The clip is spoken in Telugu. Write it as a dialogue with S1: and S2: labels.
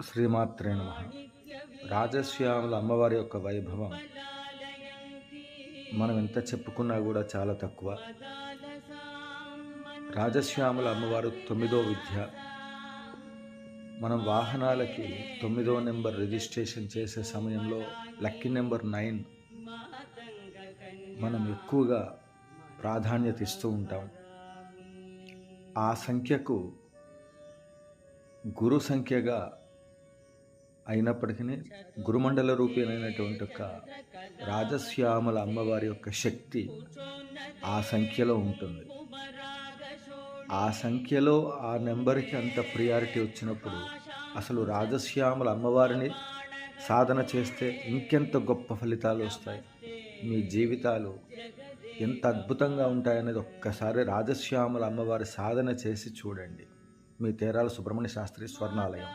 S1: శ్రీమాత్రే నమ. రాజశ్యాముల అమ్మవారి యొక్క వైభవం మనం ఎంత చెప్పుకున్నా కూడా చాలా తక్కువ. రాజశ్యాముల అమ్మవారు తొమ్మిదో విద్య. మనం వాహనాలకి తొమ్మిదో నెంబర్ రిజిస్ట్రేషన్ చేసే సమయంలో లక్కీ నెంబర్ నైన్ మనం ఎక్కువగా ప్రాధాన్యత ఇస్తూ ఉంటాం. ఆ సంఖ్యకు గురు సంఖ్యగా అయినప్పటికీ గురుమండల రూపీనైనటువంటి ఒక రాజశ్యామల అమ్మవారి యొక్క శక్తి ఆ సంఖ్యలో ఉంటుంది. ఆ సంఖ్యలో ఆ నెంబర్కి అంత ప్రియారిటీ వచ్చినప్పుడు అసలు రాజశ్యామల అమ్మవారిని సాధన చేస్తే ఇంకెంత గొప్ప ఫలితాలు వస్తాయి? మీ జీవితాలు ఎంత అద్భుతంగా ఉంటాయనేది ఒక్కసారి రాజశ్యామల అమ్మవారి సాధన చేసి చూడండి. మీ తేరాల సుబ్రహ్మణ్య శాస్త్రి స్వర్ణాలయం.